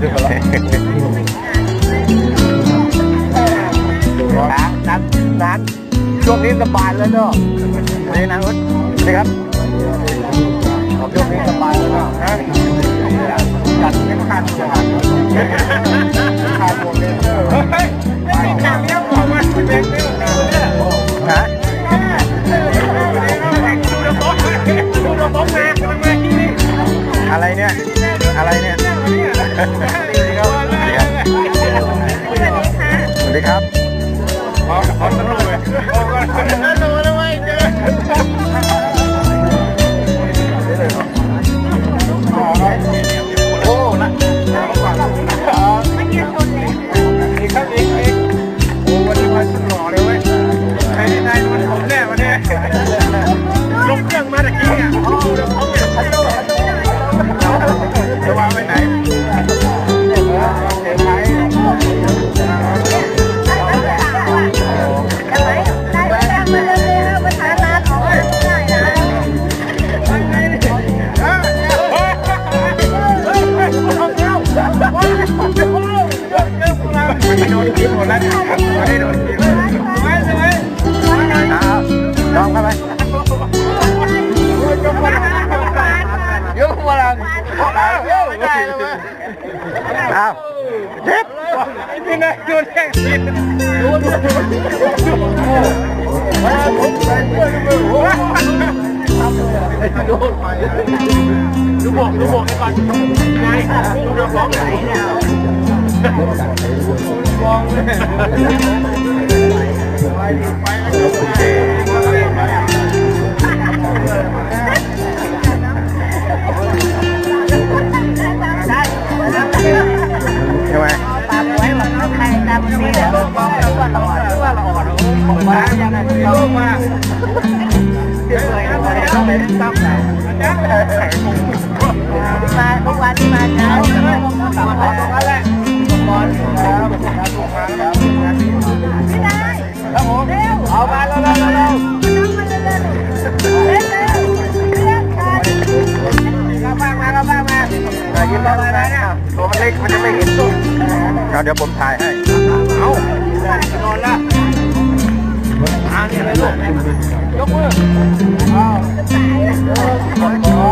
นี่เป็นเหตุการณ์ที่มาแล้วร้านร้านร้านช่วงนี้สบายเลยเนาะนี่นะอุ๊ดนี่ครับช่วงนี้สบายเลยเนาะนะจัดเป็นคันจัดขาดหมดเลยเฮ้ยไม่มีการเลี้ยงของมันเป็นเรื่องเนี่ยฮะอะไรเนี่ย อะไรเนี่ย Hey! ดนแข่งกินดูดูดูมาผมไปด้วยด้วยโอ้โดนไปดูบอกดูบอกให้ก่อนไงดูบอกไหนเนี่ยมองเลยใเอามาแล้วแล้วแล้วเราบ้างมาเราบ้างมาแต่ยิ้มอะไรนะเนี่ยตัวมันเล็กมันจะไม่เห็นตัวเดี๋ยวผมถ่ายให้ เอานอนละทางนี้เลยลูกยกมือเอาเอา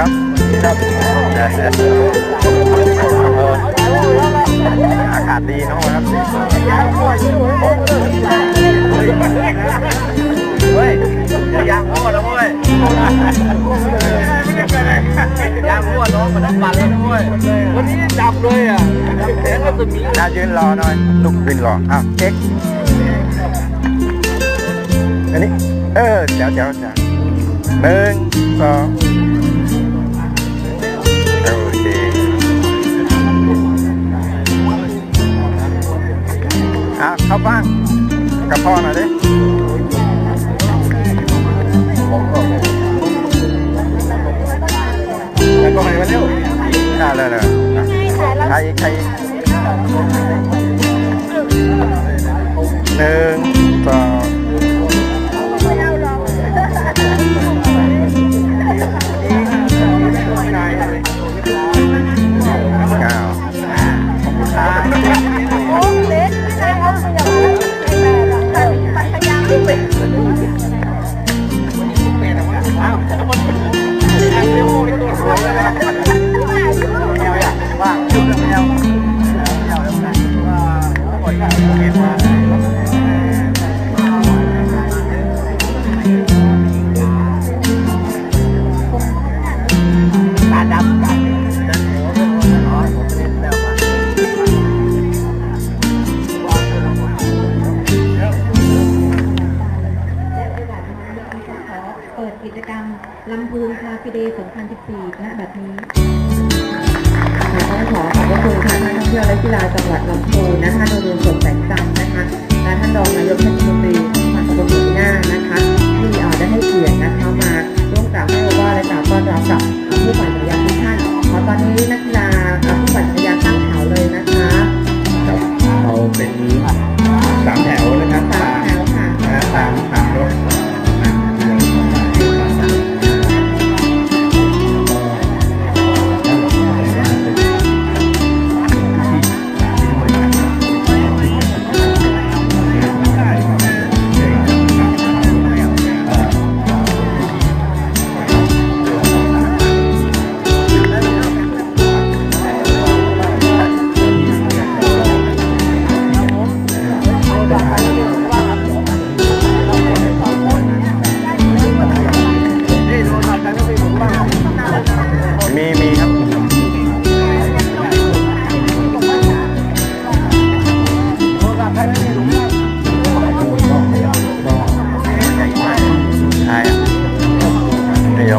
ครับครับอากาศดีเนาะครับเฮ้ยยางมั่วนะเว้ยยางมั่วน้องมันน้ำปันเลยนะเว้ยวันนี้จับเลยอะแขนก็จะมีน่ายืนรอหน่อยลุกยืนรออ้าวเอ็กอันนี้เออเดี๋ยวเดี๋ยวเดี๋ยวหนึ่งสอง เข้าบ้างกับพ่อหน่อยดิแล้วก็ไปมาเร็วน่าเลยเลยอะใครใครหนึ่ง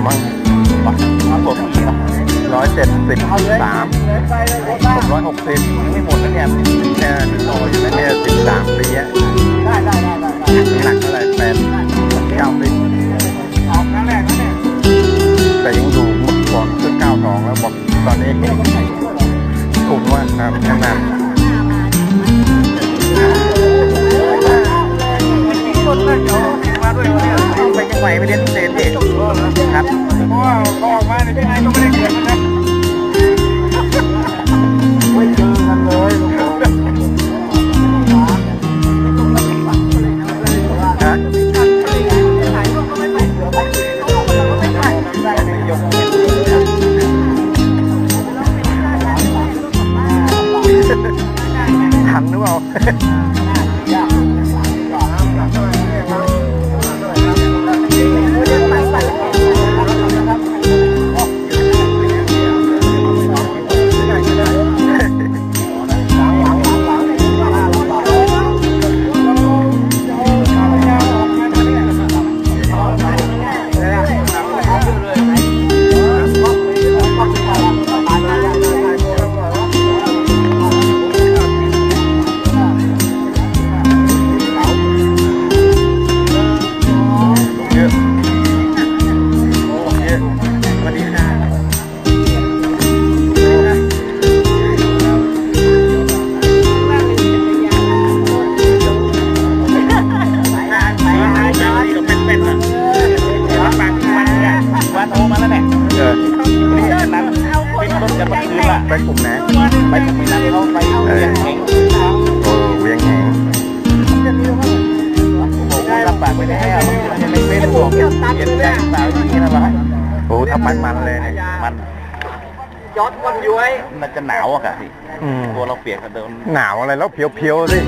แล้วมั้งร้อยเจ็ดสิบสามผมร้อยหกสิบยังไม่หมดนะเนี่ยแค่โตอยู่นะเนี่ยสิบสามปีอะไหนักเท่าไร่แปดเก้าปีและงแต่ยังอยู่หมดก่อนขึ้เก้าสองแล้วบอกตอนนี้ถูกว่าครับขนานหม ด้วยวันนี้ไปจังหวัดไปเรียนพิเศษเด็ครับเพราะว่าออกมาในที่ไทยก็ไม่ได้เรียนนะ หนาวอะไรแล้วเพียวๆสิ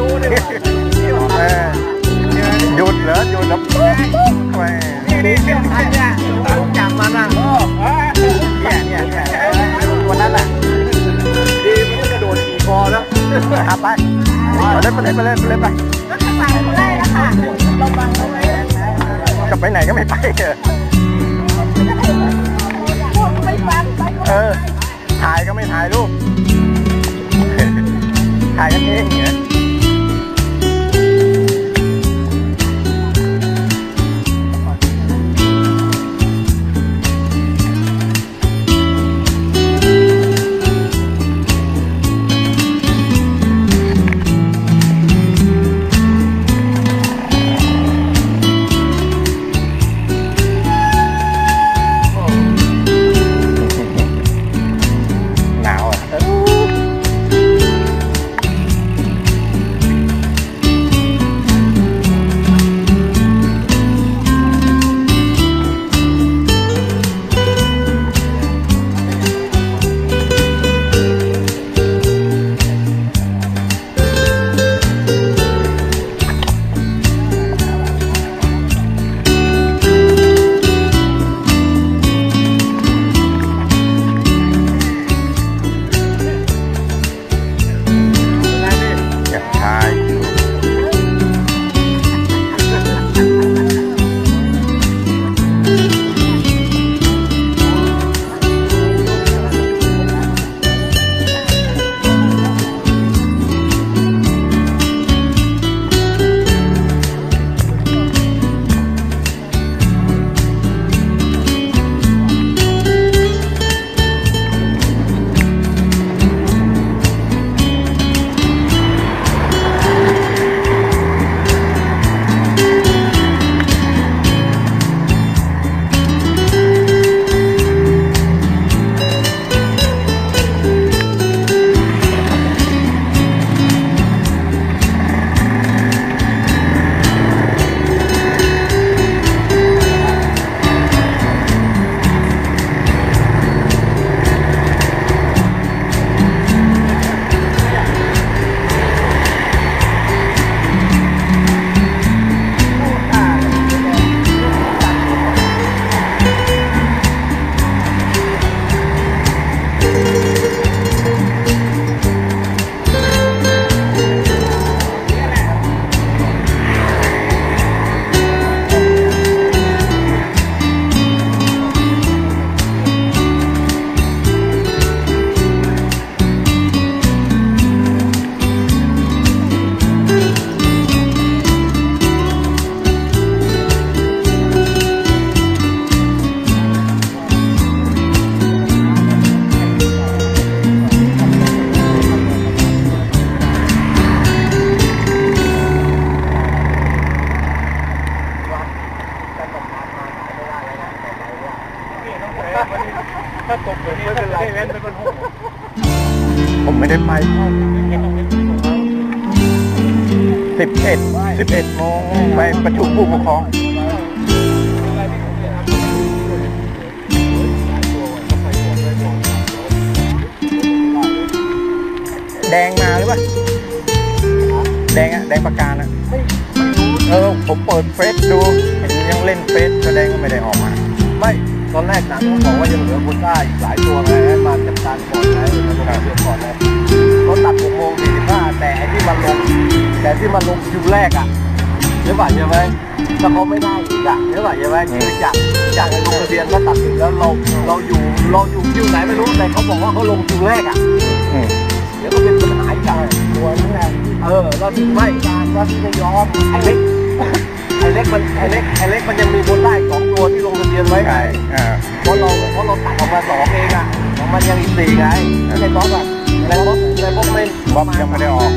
แดงอะแดงประการอะเออผมเปิดเฟซดูเห็นยังเล่นเฟซแสดงก็ไม่ได้ออกมา ไม่ตอนแรกหนังเขาบอกว่ายังเหลือคนได้อีกหลายตัวไงให้มาจัดการก่อนนะมาลงเรื่องก่อนนะเขาตัดหกโมงสี่สิบห้าแต่ไอ้ที่มาลงแต่ที่มาลงคิวแรกอะเดี๋ยวบ่าใช่ไหมถ้าเขาไม่ได้อีกอะเดี๋ยวบ่าใช่ไหมคือจากจากไอ้ลงทะเบียนก็ตัดสินแล้วเราเราอยู่เราอยู่คิวไหนไม่รู้แต่เขาบอกว่าเขาลงคิวแรกอะอืมเดี๋ยวก็เป็นปัญหา อีกอะตัวนั่นแหละเออแล้วที่ไม่การว่าที่ไม่ยอมไอ้เล็กไอ้เล็กมันไอ้เล็กไอ้เล็กมันยังมีคนได้สองตัวที่ลงทะเบียนไว้ไงใช่อ่าเพราะเราเพราะเราตัดออกมาสองเองอะของมันยังอีกสี่ไงไม่ใช่บ๊อบอะอะไรบ๊อบอะไรบ๊อบไม่บ๊อบยังไม่ได้ออก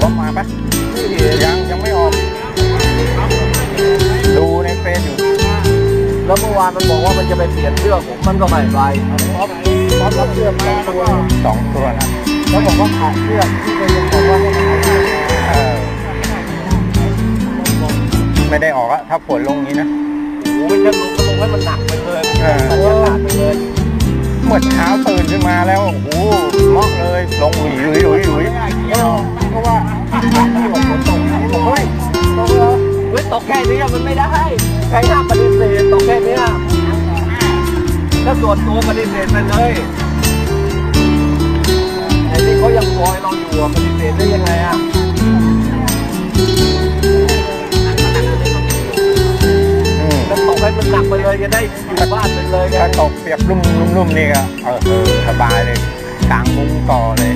บ๊อบมาปะไม่เห็นยังยังไม่ออก ดูในเฟซอยู่แล้วเมื่อวานมันบอกว่ามันจะไปเปลี่ยนเสื้อผมมันก็ไม่ไปบ๊อบบ๊อบรับเสื้อมาตัวสองตัวนะ แล้วบอกว่าขาดเสื้อที่เคยยังบอกว่าให้มาให้เออไม่ได้ออกอะถ้าฝนลงอย่างนี้นะโอ้ยจะลงก็ลงให้มันหนักไปเลยเออบรรยากาศไปเลยเมื่อเช้าตื่นขึ้นมาแล้วโอ้โหเหมาะเลยลงหลุยหลุยหลุยหลุยเออเพราะว่าที่บอกฝนตกผมเฮ้ยตกเหรอเฮ้ยตกแค่นี้อะมันไม่ได้ใครห้ามปฏิเสธตกแค่เนี้ยถ้าส่วนตัวปฏิเสธไปเลยไอ้ ที่เขายังคอยเราอยู่อะปฏิเสธได้ยังไงอะอืมแล้วตกให้มันหนักไปเลยจะได้อยู่บ้านไปเลยไงถ้าตกเปียกลุ่มลุ่มลุ่มนี่ก็เออเออสบายเลยกลางมุ้งต่อเลย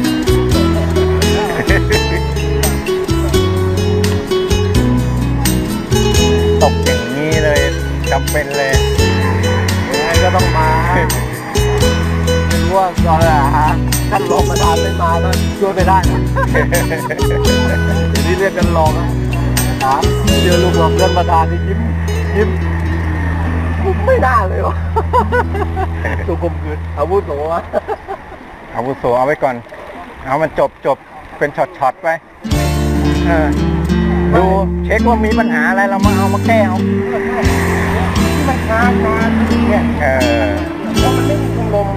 ตกอย่างนี้เลยจำเป็นเลย ยังไงก็ต้องมา ไม่รู้ว่าตอนอะฮะท่านรองประธานไม่มาก็ช่วยไม่ได้นะเดี๋ยวนี้เรียกกันรองนะถามเจอลุงรองเลื่อนประธานนี่ยิ้มยิ้มผมไม่ได้เลยวะถูกคมคืนอาวุโสวะอาวุโสเอาไว้ก่อน เอามันจบจบเป็นช็อตช็อตๆไปเออดูเช็คว่ามีปัญหาอะไรเรามาเอามาแก้เอาที่มันนานนานเนี่ยเออเพราะมันไม่มีชมรม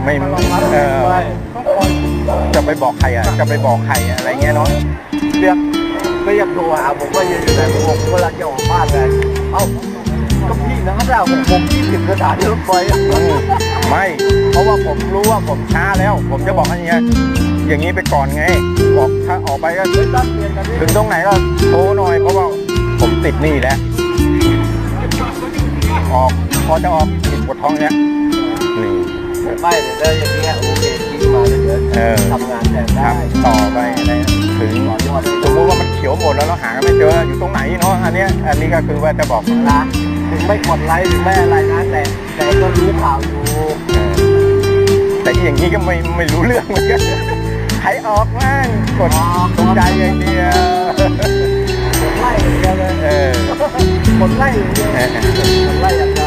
ไม่ารองรับเออด้วยต้องคอยจะไปบอกใครอะจะไปบอกใครอะอะไรเงี้ยเนาะเรียกก็อยากโทรหาผมว่าอยู่ไหนผมบอกผมกำลังจะออกบ้านเลยเอ้าก็พี่นะเราผมผมยี่สิบสถานีรถไฟอะอืมไม่เพราะว่าผมรู้ว่าผมช้าแล้ว ผมจะบอกให้เงี้ยอย่างนี้ไปก่อนไงบอกถ้าออกไปก็ไม่ต้องเปลี่ยนกันถึงตรงไหนก็โทรหน่อยเพราะว่าผมติดหนี่แล้วออกพอจะออกติดปวดท้องเนี้ยนี่ ไม่เดี๋ยวอย่างเงี้ยโอเคคิดมาเดี๋ยวเออ ทำงานแทนได้ทำต่อไปอะไรถึงต่อยอดสมมติว่ามันเขียวหมดแล้วเราหากันไม่เจออยู่ตรงไหนเนาะอันเนี้ยอันนี้ก็คือว่าจะบอกนะถึงไม่กดไลค์ถึงไม่อะไรนะแต่แต่ก็รู้ข่าวอยู่เออแต่อย่างนี้ก็ไม่ไม่รู้เรื่องเหมือนกันใครออกมั่งกดตรงใจอย่างเดียวกดไล่อย่างเดียวเลยเออกดไล่อย่างเดียวเออกดไล่อย่างเดียว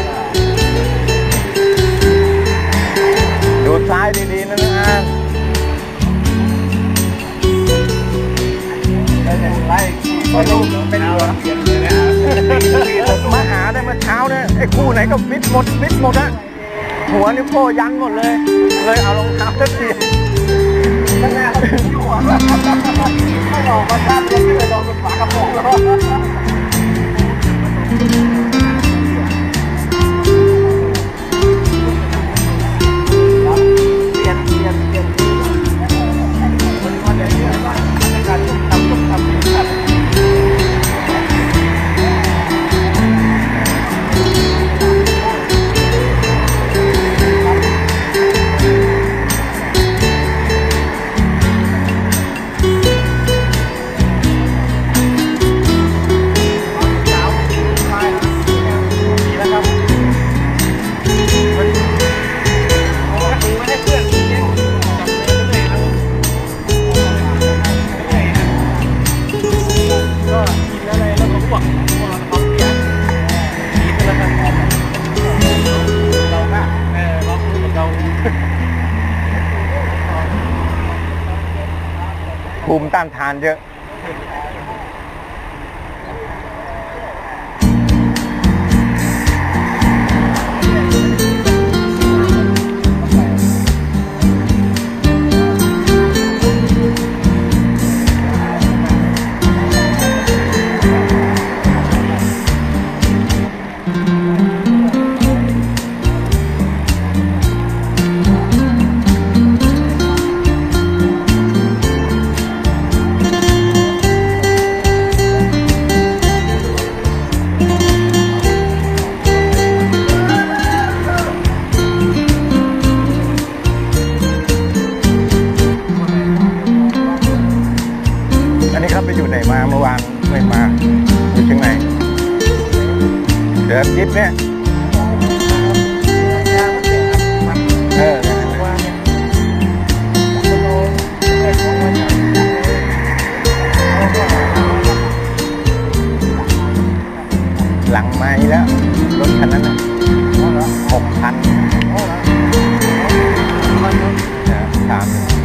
ดูซ้ายดีๆนะนะแล้วอย่างไล่ก็ต้องเป็นตัวเปลี่ยนเลยนะมาหาได้เมื่อเช้าเนี่ยไอ้คู่ไหนก็ฟิตหมดฟิตหมดอะหัวนิ้วโป้ยันหมดเลย เลยเอารองเท้าสัก ภูมิต้านทานเยอะ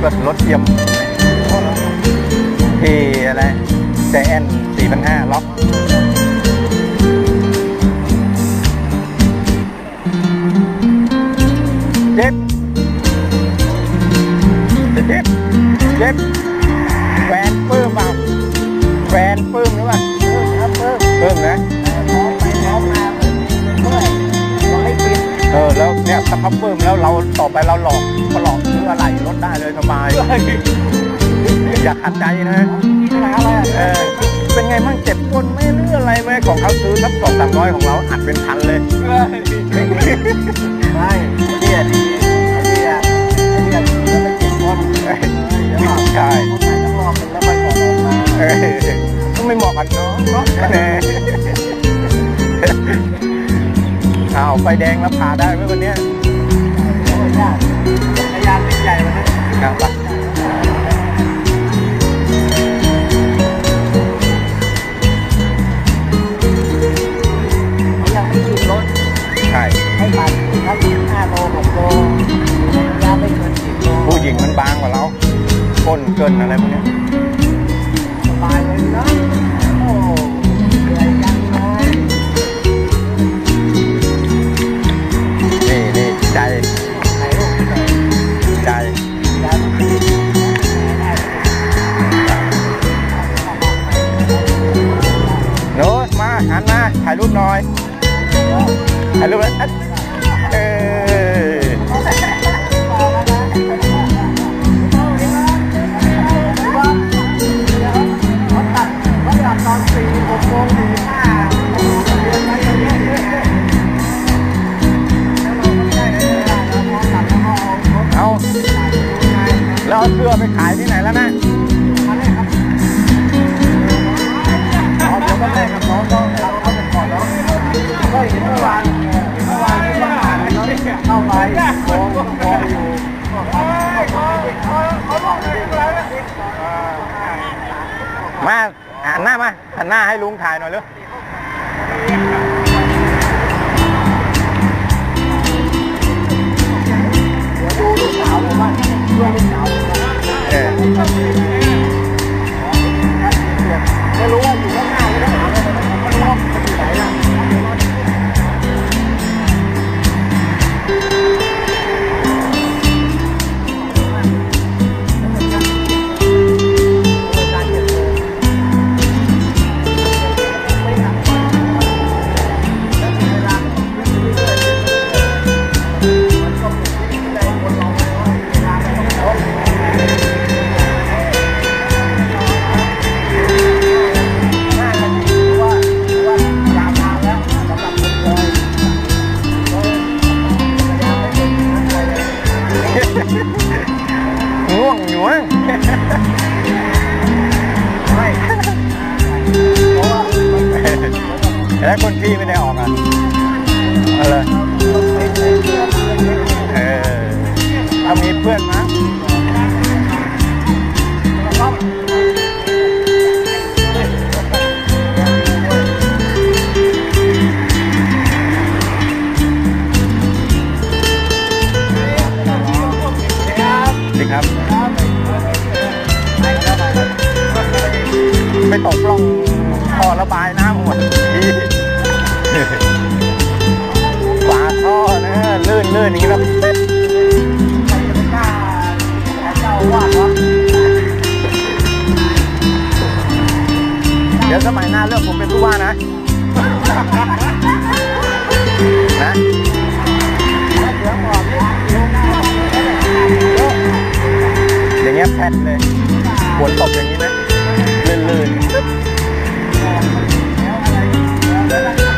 ามก็รถเยี่ยมที่อะไรใจแอนสี่พันห้าล็อก ไฟแดงแล้วผ่าได้ไหมวันเนี้ยโอ้ยยากจักรยานเป็นใหญ่วันนี้ครับไปเขายังไม่กินรถใช่ให้ปั่นถ้าห้าโลหกโลยาไม่เกินสิบโลผู้หญิงมันบางกว่าเราก้นเกินอะไรพวกเนี้ย ถ่ายรูปหน่อยใจยาไม่กินโน้ตมาหันมาถ่ายรูปหน่อยถ่ายรูปเลยเออเขาตัดเขาตัดตอนสี่หกโมง แล้วเอาเสื้อไปขายที่ไหนแล้วนะมาเลยครับเอาเดี๋ยวก็ได้ครับน้องต้องรับเข้าไปก่อนแล้วก็เห็นเมื่อวานเมื่อวานที่ต้องผ่านน้องเข้าไปมองมองอยู่มาหันหน้ามาหันหน้าให้ลุงถ่ายหน่อยเร็วเออไม่รู้ว่าอยู่ข้าง หน้าอยู่ข้างหลัง ตกล่องท่อระบายน้ำหมดดีฝาท่อนะลื่นลื่นอย่างนี้แล้วเดี๋ยวสมัยหน้าเลือกผมเป็นผู้ว่านะนะอย่างเงี้ยแพทเลยฝนตกอย่างนี้นะ ลื่นๆ